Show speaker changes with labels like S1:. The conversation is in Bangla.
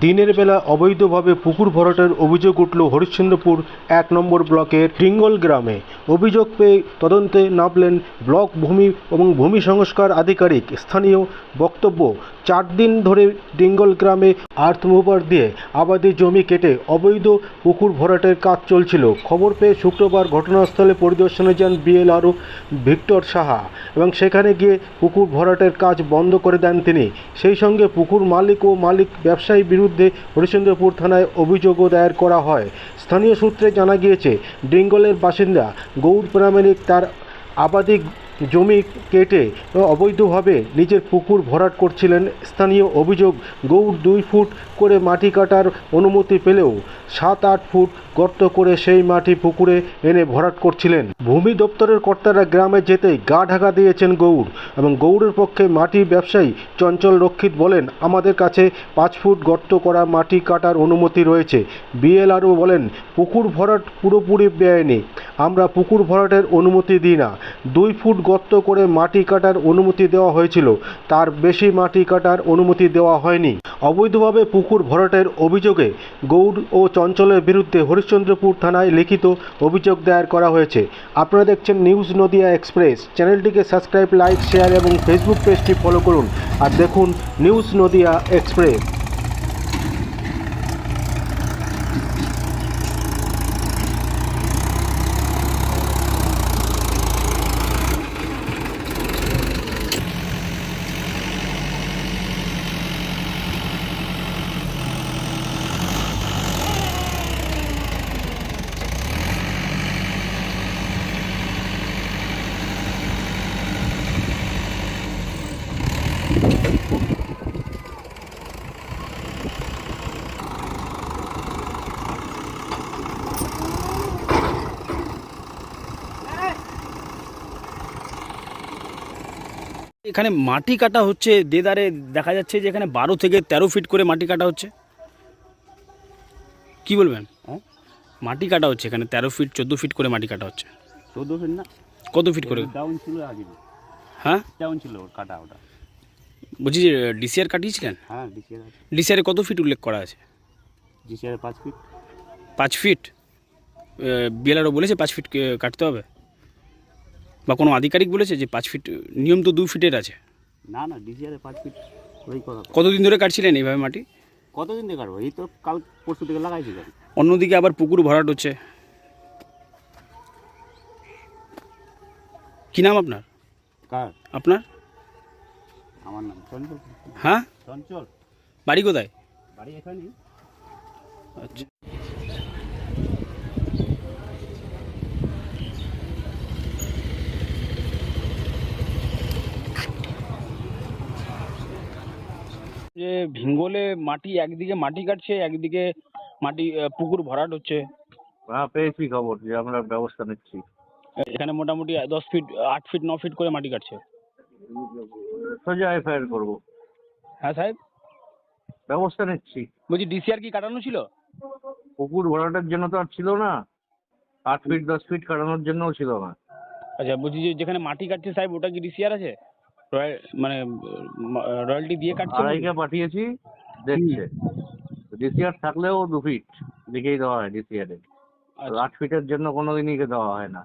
S1: দিনের বেলা অবৈধভাবে পুকুর ভরাটের অভিযোগ উঠল হরিশ্চন্দ্রপুর এক নম্বর ব্লকের ডিঙ্গল গ্রামে। অভিযোগ পেয়ে তদন্তে নামলেন ব্লক ভূমি এবং ভূমি সংস্কার আধিকারিক। স্থানীয় বক্তব্য, চার দিন ধরে ডিঙ্গল গ্রামে আর্থ মুভার দিয়ে আবাদি জমি কেটে অবৈধ পুকুর ভরাটের কাজ চলছিল। খবর পেয়ে শুক্রবার ঘটনাস্থলে পরিদর্শনে যান বিএলআরও ভিক্টর সাহা এবং সেখানে গিয়ে পুকুর ভরাটের কাজ বন্ধ করে দেন তিনি। সেই সঙ্গে পুকুর মালিক ও মালিক ব্যবসায়ী বিরুদ্ধে হরিশ্চন্দ্রপুর থানায় অভিযোগও দায়ের করা হয়। স্থানীয় সূত্রে জানা গিয়েছে, ডিঙ্গলের বাসিন্দা গৌর প্রামাণিক তার আবাদি জমি কেটে অবৈধভাবে নিজের পুকুর ভরাট করছিলেন স্থানীয় অভিযোগ গৌর দুই ফুট করে মাটি কাটার অনুমতি পেলেও সাত আট ফুট গর্ত করে সেই মাটি পুকুরে এনে ভরাট করছিলেন। ভূমি দপ্তরের কর্তারা গ্রামে যেতেই গা ঢাকা দিয়েছেন গৌর এবং গৌড়ের পক্ষে মাটি ব্যবসায়ী চঞ্চল রক্ষিত বলেন, আমাদের কাছে পাঁচ ফুট গর্ত করা মাটি কাটার অনুমতি রয়েছে। বিএলআরও বলেন, পুকুর ভরাট পুরোপুরি বেআইনি আমরা পুকুর ভরাটের অনুমতি দিই না। দুই ফুট গর্ত করে মাটি কাটার অনুমতি দেওয়া হয়েছিল। তার বেশি মাটি কাটার অনুমতি দেওয়া হয়নি। অবৈধভাবে পুকুর ভরাটের অভিযোগে গৌড় ও চঞ্চলের বিরুদ্ধে হরিশ্চন্দ্রপুর থানায় লিখিত অভিযোগ দায়ের করা হয়েছে। আপনারা দেখছেন নিউজ নদিয়া এক্সপ্রেস। চ্যানেলটিকে সাবস্ক্রাইব, লাইক, শেয়ার এবং ফেসবুক পেজটি ফলো করুন। আর দেখুন নিউজ নদিয়া এক্সপ্রেস।
S2: এখানে মাটি কাটা হচ্ছে দেদারে দেখা যাচ্ছে যে এখানে বারো থেকে তেরো ফিট করে মাটি কাটা হচ্ছে। কি বলবেন?
S3: হ্যাঁ?
S2: মাটি কাটা হচ্ছে এখানে তেরো ফিট চোদ্দ ফিট করে মাটি কাটা হচ্ছে।
S3: চোদ্দ ফিট না?
S2: কত ফিট করে?
S3: ডাউন ছিল আগে।
S2: হ্যাঁ?
S3: ডাউন ছিল কাটা ওটা।
S2: বলছি যে ডিসিআর কাটিয়েছিলেন
S3: হ্যাঁ ডিসিআরে
S2: কত ফিট উল্লেখ করা আছে?
S3: ডিসিআর পাঁচ ফিট।
S2: পাঁচ ফিট? বিএলআরও বলেছে পাঁচ ফিট কাটতে হবে। বা কোনো আধিকারিক বলেছে যে পাঁচ ফিট নিয়ম তো দু ফিটের আছে?
S3: না না ডিসিআর পাঁচ ফিট ওই কথা
S2: কতদিন ধরে কাটছিলেন এইভাবে মাটি?
S3: কতদিন থেকে কাটবো? এই তো কাল পরশু থেকে লাগাইছি
S2: অন্যদিকে আবার পুকুর ভরাট হচ্ছে। কি নাম আপনার?
S3: কার?
S2: আপনার?
S3: আমার নাম চঞ্চল।
S2: হ্যাঁ?
S3: চঞ্চল।
S2: বাড়ি কোথায়?
S3: বাড়ি এখানেই।
S2: আচ্ছা। যে ভিঙ্গলে মাটি একদিকে মাটি কাটছে একদিকে মাটি পুকুর ভরাট হচ্ছে।
S4: হ্যাঁ পেয়েছি খবর? যে আমরা ব্যবস্থা নিচ্ছি।
S2: এখানে মোটামুটি দশ ফিট আট ফিট ন ফিট করে মাটি কাটছে।
S4: সোজা এফআইআর করব।
S2: হ্যাঁ সাহেব?
S4: ব্যবস্থা নিচ্ছি।
S2: বলছি ডিসিআর কি কাটানো ছিল?
S4: পুকুর ভরাটের জন্য তো আর ছিল না। আট ফিট দশ ফিট কাটানোর জন্যও ছিল না।
S2: আচ্ছা বলছি যে যেখানে মাটি কাটছে সাহেব ওটা কি ডিসিআর আছে? মানে রয়্যালটি দিয়ে কাটছে?
S4: আড়াইকে পাঠিয়েছি দেখছে। ডিসিআর থাকলেও দু ফিট লিখেই দেওয়া হয় ডিসিআরে
S2: আচ্ছা।
S4: আট ফিটের জন্য কোনো দিনই দেওয়া হয় না।